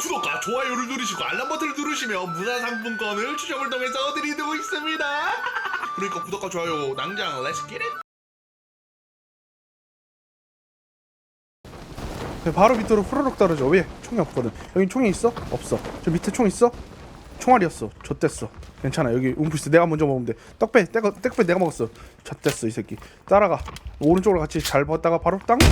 구독과 좋아요를 누르시고 알람 버튼을 누르시면 문화상품권을 추첨을 통해서 드리고 있습니다. 그러니까 구독과 좋아요 낭장 렛츠 기릿 바로 밑으로 후루룩 떨어져. 왜? 총이 없거든. 여기 총이 있어? 없어. 저 밑에 총 있어? 총알이었어. 좆됐어. 괜찮아. 여기 움프스 내가 먼저 먹으면 돼. 떡배 떼가, 떡배 내가 먹었어. 좆됐어 이 새끼. 따라가. 오른쪽으로 같이 잘 봤다가 바로 땅빵!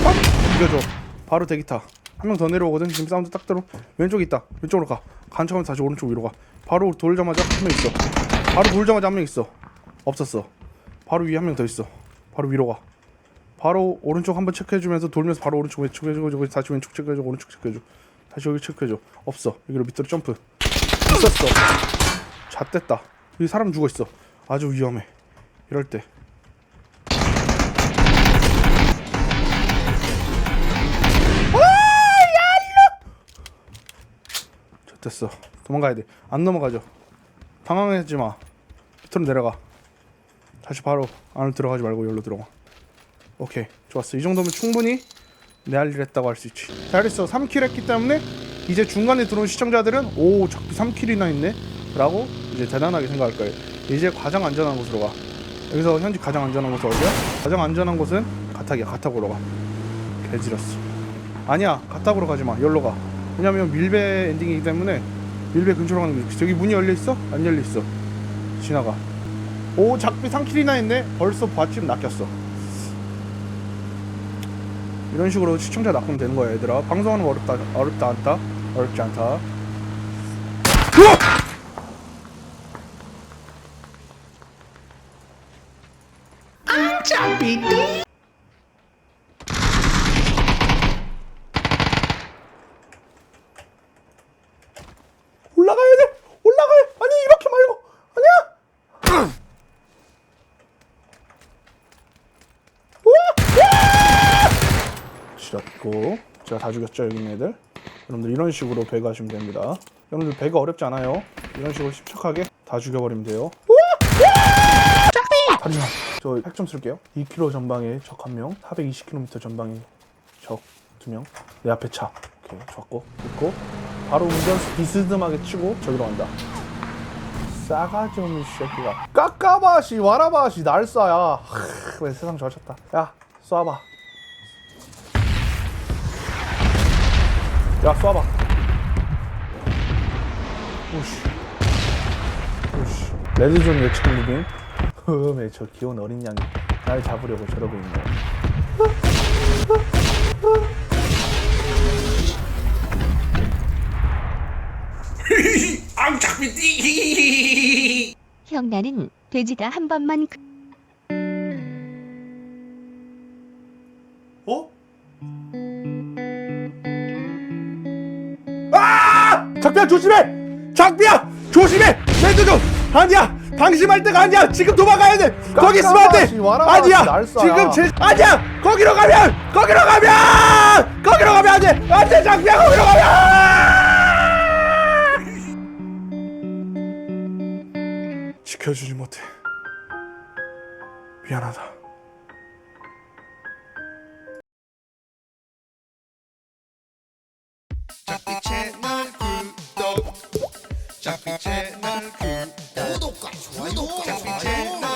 이겨줘. 바로 대기타 한 명 더 내려오거든. 지금 사운드 딱 들어. 왼쪽에 있다. 왼쪽으로 가. 간척하면 다시 오른쪽 위로 가. 바로 돌자마자 한 명 있어. 바로 돌자마자 한 명 있어. 없었어. 바로 위에 한 명 더 있어. 바로 위로 가. 바로 오른쪽 한번 체크해주면서 돌면서 바로 오른쪽 왼쪽 체크해주고 다시 왼쪽 체크해줘. 오른쪽 체크해줘. 다시 여기 체크해줘. 없어. 여기로 밑으로 점프. 있었어. 잣됐다. 여기 사람 죽어있어. 아주 위험해. 이럴 때 됐어. 도망가야 돼안 넘어가죠. 당황하지 마. 밑으로 내려가. 다시 바로 안으로 들어가지 말고 여기로 들어가. 오케이. 좋았어. 이 정도면 충분히 내 할 일 했다고 할 수 있지. 잘했어 3킬 했기 때문에 이제 중간에 들어온 시청자들은 오 적비 3킬이나 있네? 라고 이제 대단하게 생각할 거예요. 이제 가장 안전한 곳으로 가. 여기서 현재 가장 안전한 곳은 어디야? 가장 안전한 곳은 가탁이야. 가탁으로 가. 개지렸어. 아니야. 가탁으로 가지마. 여기로 가 왜냐면 밀배 엔딩이기 때문에 밀배 근처로 가는 게 좋지. 저기 문이 열려있어? 안 열려있어. 지나가. 오 작비 3킬이나 했네? 벌써 밭집 낚였어. 이런 식으로 시청자 낚으면 되는 거야 얘들아. 방송하는 거 어렵다 어렵다 않다? 어렵지 않다. 올라가야 돼 올라가야 아니 이렇게 말고 아니야 지렸고. 제가 다 죽였죠 여기 있는 애들? 여러분들 이런 식으로 배그 하시면 됩니다. 여러분들 배그 어렵지 않아요. 이런 식으로 침착하게 다 죽여버리면 돼요. 하지마 저핵 좀 쓸게요. 2km 전방에 적 한명 420km 전방에 적 두명내 앞에 차. 오케이 좋았고. 됐고. 바로 운전 비스듬하게 치고 저기로 간다. 싸가지 없는 새끼가. 까까바시 와라바시 날 쏴야. 하, 왜 세상 젖혔다. 야 쏴봐 야 쏴봐. 오씨. 오씨. 레드존 예측 무빙 흠에 저 귀여운 어린 양이 날 잡으려고 저러고 있네. 앙작비띠 형 나는 돼지다 한 번만 그- 작비야 조심해! 작비야 조심해! 레드존 아니야! 방심할 때가 아니야! 지금 도망가야 돼! 거기 있으면 안 돼! 아니야! 지금 제 아니야! 거기로 가면! 거기로 가면! 거기로 가면 안 돼! 안 돼! 작비야 거기로 가면! 지켜주지 못해 미안하다 작비 채널 구독 구독과 좋아요. 채널